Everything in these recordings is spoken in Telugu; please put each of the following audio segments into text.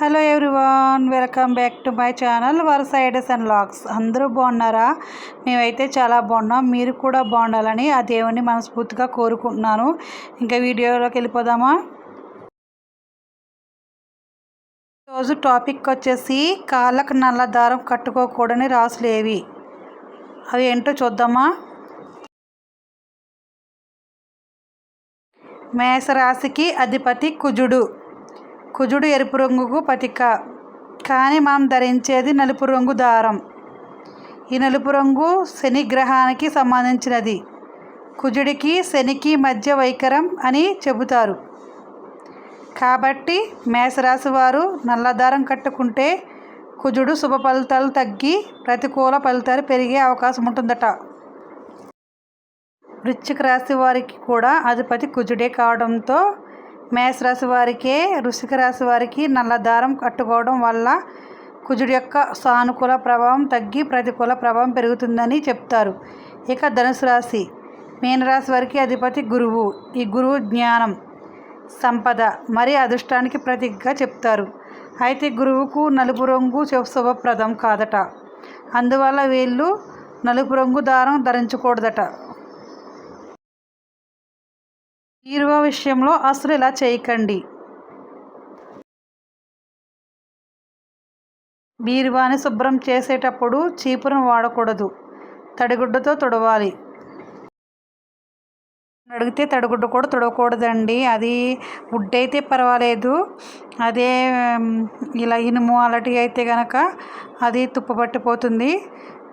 Hello everyone welcome back to my channel our ideas and vlogs అందరూ బాగున్నారా? మేమైతే చాలా బాగున్నాం. మీరు కూడా బాగుండాలని ఆ దేవుని మనస్ఫూర్తిగా కోరుకుంటున్నాను. ఇంకా వీడియోలోకి వెళ్ళిపోదామా? రోజు టాపిక్ వచ్చేసి కాళ్ళకు నల్ల దారం కట్టుకోకూడని రాసులేవి అవి ఏంటో చూద్దామా? మేషరాశికి అధిపతి కుజుడు. కుజుడు ఎరుపు రంగుకు పతిక కానీ మనం ధరించేది నలుపు రంగు దారం. ఈ నలుపు రంగు శని గ్రహానికి సంబంధించినది. కుజుడికి శనికి మధ్య వైకరం అని చెబుతారు. కాబట్టి మేషరాశి వారు నల్లదారం కట్టుకుంటే కుజుడు శుభ ఫలితాలు తగ్గి ప్రతికూల ఫలితాలు పెరిగే అవకాశం ఉంటుందట. వృశ్చిక రాశి వారికి కూడా అధిపతి కుజుడే కావడంతో మేషరాశి వారికే వృషిక రాశి వారికి నల్ల దారం కట్టుకోవడం వల్ల కుజుడి యొక్క సానుకూల ప్రభావం తగ్గి ప్రతికూల ప్రభావం పెరుగుతుందని చెప్తారు. ఇక ధనుసు రాశి మీనరాశి వారికి అధిపతి గురువు. ఈ గురువు జ్ఞానం సంపద మరి అదృష్టానికి ప్రతీకగా చెప్తారు. అయితే గురువుకు నలుపు రంగు శుభప్రదం కాదట. అందువల్ల వీళ్ళు నలుపు రంగు దారం ధరించకూడదట. ఈరువ విషయంలో అసలు ఇలా చేయకండి. బీరువాని శుభ్రం చేసేటప్పుడు చీపురం వాడకూడదు. తడిగుడ్డతో తుడవాలి. అడిగితే తడిగుడ్డ కూడా తుడవకూడదండి. అది వుడ్ అయితే పర్వాలేదు. అదే ఇలా ఇనుము అలాంటివి అయితే కనుక అది తుప్పపట్టిపోతుంది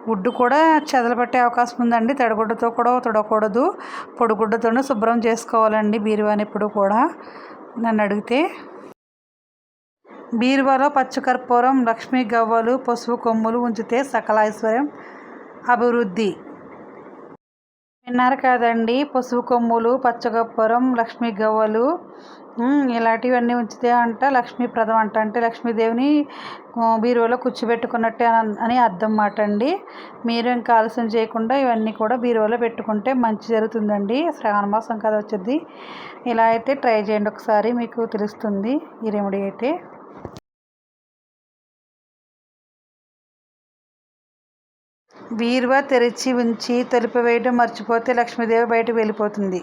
వుడ్ కూడా చెదలబట్టే అవకాశం ఉందండి. తడిగుడ్డతో కూడా తుడకూడదు. పొడిగుడ్డతోనే శుభ్రం చేసుకోవాలండి బీరువాని ఎప్పుడు కూడా. నన్ను అడిగితే బీరువాలో పచ్చకర్పూరం లక్ష్మీ గవ్వలు పసుపు కొమ్ములు ఉంచితే సకల ఐశ్వర్యం. అభివృద్ధి. విన్నారు కాదండి. పసుపు కొమ్ములు పచ్చకర్పూరం లక్ష్మీ గవ్వలు ఇలాంటివన్నీ ఉంచితే అంట లక్ష్మీప్రదం అంట. అంటే లక్ష్మీదేవిని బీరువాలో కూర్చోబెట్టుకున్నట్టే అని అర్థం మాట అండి. మీరు ఇంకా ఆలస్యం చేయకుండా ఇవన్నీ కూడా బీరువాలో పెట్టుకుంటే మంచి జరుగుతుందండి. శ్రావణ మాసం కదా వచ్చింది. ఇలా అయితే ట్రై చేయండి ఒకసారి మీకు తెలుస్తుంది ఈ రెమెడీ అయితే. బీరువా తెరిచి ఉంచి తలుపు వేయడం మర్చిపోతే లక్ష్మీదేవి బయటకు వెళ్ళిపోతుంది.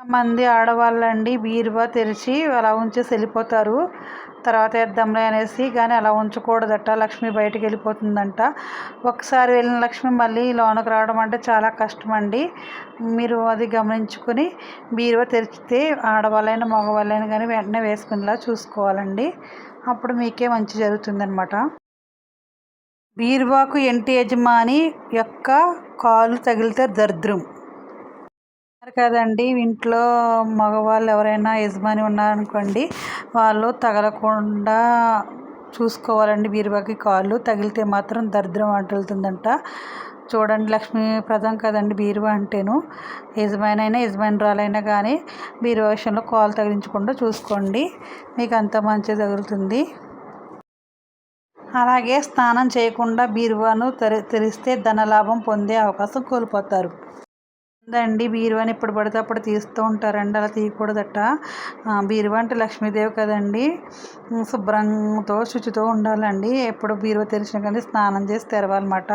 మంది ఆడవాళ్ళండి బీరువా తెరిచి అలా ఉంచేసి వెళ్ళిపోతారు. తర్వాత వేద్దాంలే అనేసి కానీ అలా ఉంచకూడదట. లక్ష్మి బయటకు వెళ్ళిపోతుందంట. ఒకసారి వెళ్ళిన లక్ష్మి మళ్ళీ లోనకు రావడం అంటే చాలా కష్టం అండి మీరు అది గమనించుకొని బీరువా తెరిచితే ఆడవాళ్ళైనా మగవాళ్ళైనా కానీ వెంటనే వేసుకునేలా చూసుకోవాలండి. అప్పుడు మీకే మంచి జరుగుతుందనమాట బీరువాకు ఎన్టీ యజమాని యొక్క కాలు తగిలితే దరిద్రం. కదండి. ఇంట్లో మగవాళ్ళు ఎవరైనా యజమాని ఉన్నారనుకోండి వాళ్ళు తగలకుండా చూసుకోవాలండి. బీరువాకి కాళ్ళు తగిలితే మాత్రం దరిద్రం అంటుతుందంట. చూడండి లక్ష్మీప్రదం కదండి బీరువా అంటేను. యజమాని అయినా యజమానురాలైనా కానీ బీరువా విషయంలో కాలు తగిలించకుండా చూసుకోండి. మీకు అంత మంచి తగులుతుంది. అలాగే స్నానం చేయకుండా బీరువాను తెరి తెరిస్తే ధనలాభం పొందే అవకాశం కోల్పోతారు. అండి బీరువాని ఎప్పుడు పడితే అప్పుడు తీస్తూ ఉంటారండి. అలా తీయకూడదట. బీరువా అంటే లక్ష్మీదేవి కదండి. శుభ్రంతో శుచితో ఉండాలండి. ఎప్పుడు బీరువా తెరిచిన కానీ స్నానం చేసి తెరవాలన్నమాట.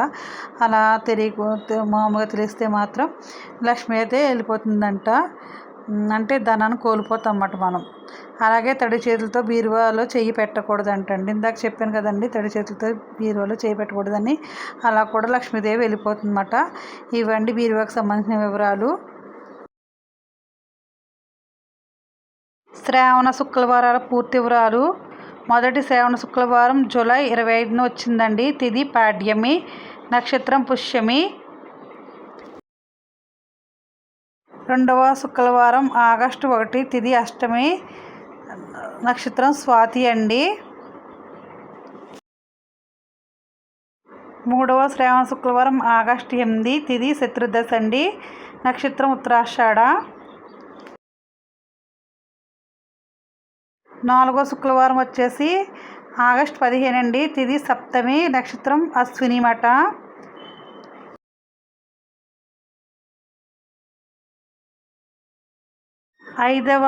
అలా తెరిగి మామూలుగా తెలిస్తే మాత్రం లక్ష్మి అయితే వెళ్ళిపోతుందంట. అంటే ధనాన్ని కోల్పోతాం అన్నమాట మనం. అలాగే తడి చేతులతో బీరువాలో చేయి పెట్టకూడదు అంటండి ఇందాక చెప్పాను కదండి తడి చేతులతో బీరువాలో చేయి పెట్టకూడదని. అలా కూడా లక్ష్మీదేవి వెళ్ళిపోతుందన్నమాట. ఇవ్వండి బీరువాకి సంబంధించిన వివరాలు. శ్రావణ శుక్రవారాల పూర్తి వివరాలు. మొదటి శ్రావణ శుక్రవారం జూలై ఇరవై ఐదున వచ్చిందండి. తిది పాడ్యమి నక్షత్రం పుష్యమి రెండవ శుక్రవారం ఆగస్టు ఒకటి తిది అష్టమి నక్షత్రం స్వాతి అండి. మూడవ శ్రావణ శుక్రవారం ఆగస్టు ఎనిమిది తిది శత్రుదశ అండి. నక్షత్రం ఉత్తరాషాఢ. నాలుగో శుక్రవారం వచ్చేసి ఆగస్ట్ పదిహేను అండి తిది సప్తమి నక్షత్రం అశ్విని మఠ. ఐదవ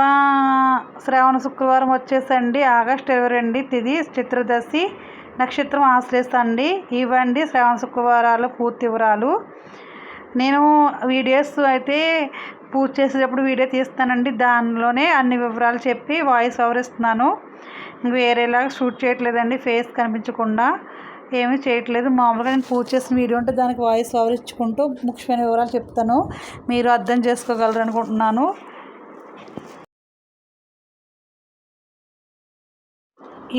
శ్రావణ శుక్రవారం వచ్చేసండి. ఆగస్ట్ ఇరవై రెండు తిది చిత్రదశి నక్షత్రం ఆశ్రయిస్తండి ఇవ్వండి శ్రావణ శుక్రవారాలు పూర్తి వివరాలు. నేను వీడియోస్ అయితే పూజ చేసేటప్పుడు వీడియో తీస్తానండి. దానిలోనే అన్ని వివరాలు చెప్పి వాయిస్ ఓవర్ ఇస్తున్నాను. వేరేలాగా షూట్ చేయట్లేదండి. ఫేస్ కనిపించకుండా ఏమీ చేయట్లేదు. మామూలుగా నేను పూజ చేసిన వీడియో ఉంటే దానికి వాయిస్ ఓవర్ ఇచ్చుకుంటూ ముఖ్యమైన వివరాలు చెప్తాను. మీరు అర్థం చేసుకోగలరు అనుకుంటున్నాను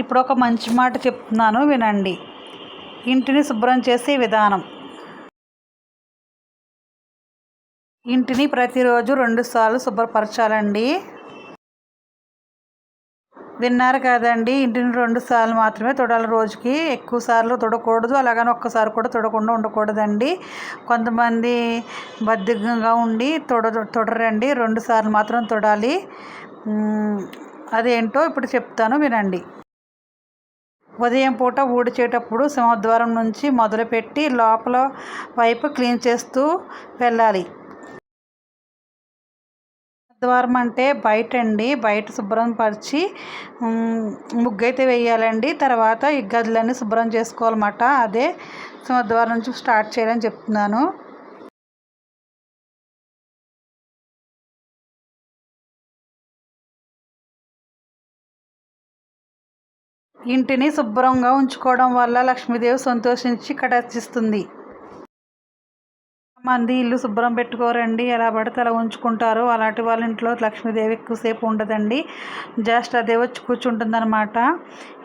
ఇప్పుడు ఒక మంచి మాట చెప్తున్నాను వినండి. ఇంటిని శుభ్రం చేసే విధానం. ఇంటిని ప్రతిరోజు రెండుసార్లు శుభ్రపరచాలండి. విన్నారు కదండి ఇంటిని రెండు సార్లు మాత్రమే తొడాలి రోజుకి ఎక్కువ సార్లు తొడకూడదు అలాగని ఒక్కసారి కూడా తొడకుండా ఉండకూడదండి. కొంతమంది బద్ధకంగా ఉండి తొడ తొడరండి రెండు సార్లు మాత్రం తొడాలి. అదేంటో ఇప్పుడు చెప్తాను వినండి. ఉదయం పూట ఊడ్చేటప్పుడు సింహద్వారం నుంచి మొదలుపెట్టి లోపల వైపు క్లీన్ చేస్తూ వెళ్ళాలి. ద్వారం అంటే బయట అండి బయట శుభ్రం పరిచి ముగ్గైతే వేయాలండి. తర్వాత ఈ గదులన్నీ శుభ్రం చేసుకోవాలన్నమాట. అదే సింహద్వారం నుంచి స్టార్ట్ చేయాలని చెప్తున్నాను. ఇంటిని శుభ్రంగా ఉంచుకోవడం వల్ల లక్ష్మీదేవి సంతోషించి కటాక్షిస్తుంది మంది ఇల్లు శుభ్రం పెట్టుకోరండి ఎలా పడితే అలా ఉంచుకుంటారు. అలాంటి వాళ్ళ ఇంట్లో లక్ష్మీదేవి ఎక్కువసేపు ఉండదండి. జస్ట్ అదే వచ్చి కూర్చుంటుందన్నమాట.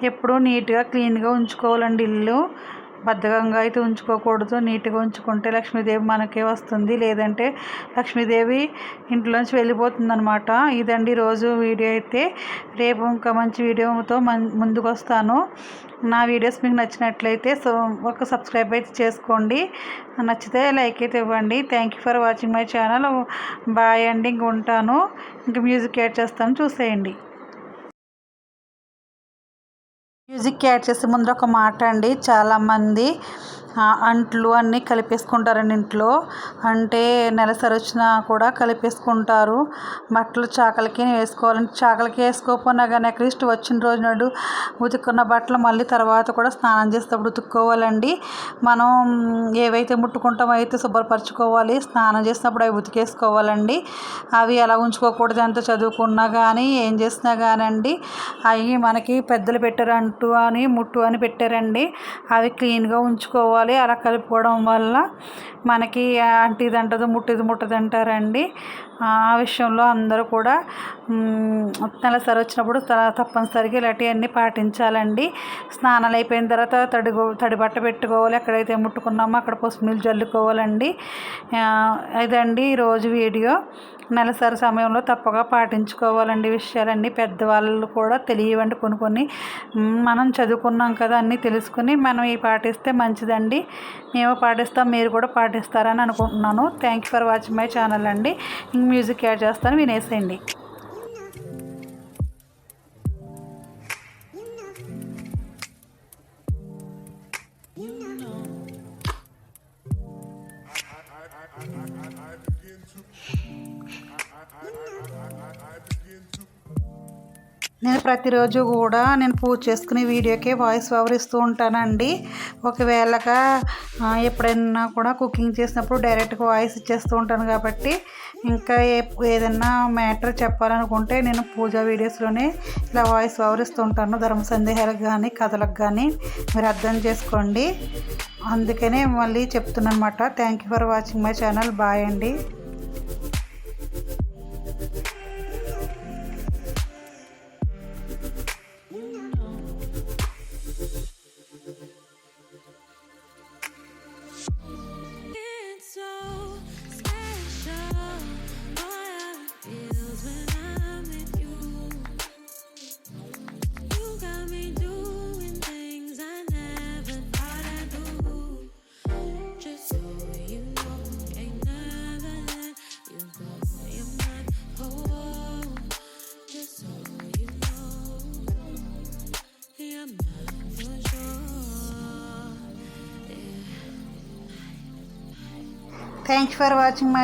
ఎప్పుడు ఎప్పుడూ నీట్గా క్లీన్గా ఉంచుకోవాలండి ఇల్లు. బద్ధకంగా అయితే ఉంచుకోకూడదు. నీట్గా ఉంచుకుంటే లక్ష్మీదేవి మనకే వస్తుంది. లేదంటే లక్ష్మీదేవి ఇంట్లోంచి వెళ్ళిపోతుంది అనమాట ఇదండి రోజు వీడియో అయితే. రేపు ఇంకా మంచి వీడియోతో ముందుకు వస్తాను నా వీడియోస్ మీకు నచ్చినట్లయితే సో ఒక సబ్స్క్రైబ్ అయితే చేసుకోండి. నచ్చితే లైక్ అయితే ఇవ్వండి. Thank you for watching my channel. Bye అండి. ఇంక ఉంటాను. ఇంకా మ్యూజిక్ యాడ్ చేస్తాను. చూసేయండి. మ్యూజిక్ యాడ్ చేసే ముందు ఒక మాట అండి. చాలామంది అంట్లు అన్నీ కలిపేసుకుంటారండి ఇంట్లో. అంటే నెలసరి వచ్చినా కూడా కలిపేసుకుంటారు. బట్టలు చాకలికి వేసుకోవాలంటే చాకలికి వేసుకోకపోయినా కానీ అట్లీస్ట్ వచ్చిన రోజు నాడు ఉతుక్కున్న బట్టలు మళ్ళీ తర్వాత కూడా స్నానం చేసేటప్పుడు ఉతుక్కోవాలండి. మనం ఏవైతే ముట్టుకుంటామో అయితే శుభ్రపరచుకోవాలి. స్నానం చేసినప్పుడు అవి ఉతికేసుకోవాలండి. అవి ఎలా ఉంచుకోకూడదు ఎంత చదువుకున్నా కానీ ఏం చేసినా కానండి అవి మనకి పెద్దలు పెట్టారంటూ అని ముట్టు అని పెట్టారండి. అవి క్లీన్గా ఉంచుకోవాలి. కలుపుకోవాలి అలా కలుపుకోవడం వల్ల మనకి అంటిది అంటదు ముట్టిది ముట్టదు అంటారండి. ఆ విషయంలో అందరూ కూడా నెలసరి వచ్చినప్పుడు తప్పనిసరిగా ఇలాంటివన్నీ పాటించాలండి. స్నానాలు అయిపోయిన తర్వాత తడి తడి బట్ట పెట్టుకోవాలి. ఎక్కడైతే ముట్టుకున్నామో అక్కడ పసుపు నీళ్ళు జల్లుకోవాలండి. ఇదండి ఈరోజు వీడియో. నెలసరి సమయంలో తప్పగా పాటించుకోవాలండి విషయాలన్నీ పెద్దవాళ్ళు కూడా తెలియవండి కొన్ని కొన్ని. మనం చదువుకున్నాం కదా అన్నీ తెలుసుకుని మనం ఈ పాటిస్తే మంచిదండి. మేము పాటిస్తాం మీరు కూడా పాటిస్తారని అనుకుంటున్నాను. Thank you for watching my channel అండి. మ్యూజిక్ యాడ్ చేస్తాను వినేసేయండి. నేను ప్రతిరోజు కూడా నేను పూజ చేసుకునే వీడియోకే వాయిస్ ఓవర్ ఇస్తూ ఉంటానండి. ఒకవేళగా ఎప్పుడైనా కూడా కుకింగ్ చేసినప్పుడు డైరెక్ట్గా వాయిస్ ఇచ్చేస్తూ ఉంటాను కాబట్టి ఇంకా ఏదైనా మ్యాటర్ చెప్పాలనుకుంటే నేను పూజా వీడియోస్లోనే ఇలా వాయిస్ ఓవర్ ఇస్తూ ఉంటాను. ధర్మ సందేహాలకు కానీ కథలకు కానీ మీరు అర్థం చేసుకోండి. అందుకనే మళ్ళీ చెప్తున్నాను అనమాట thank you for watching my channel bye అండి. Thanks for watching my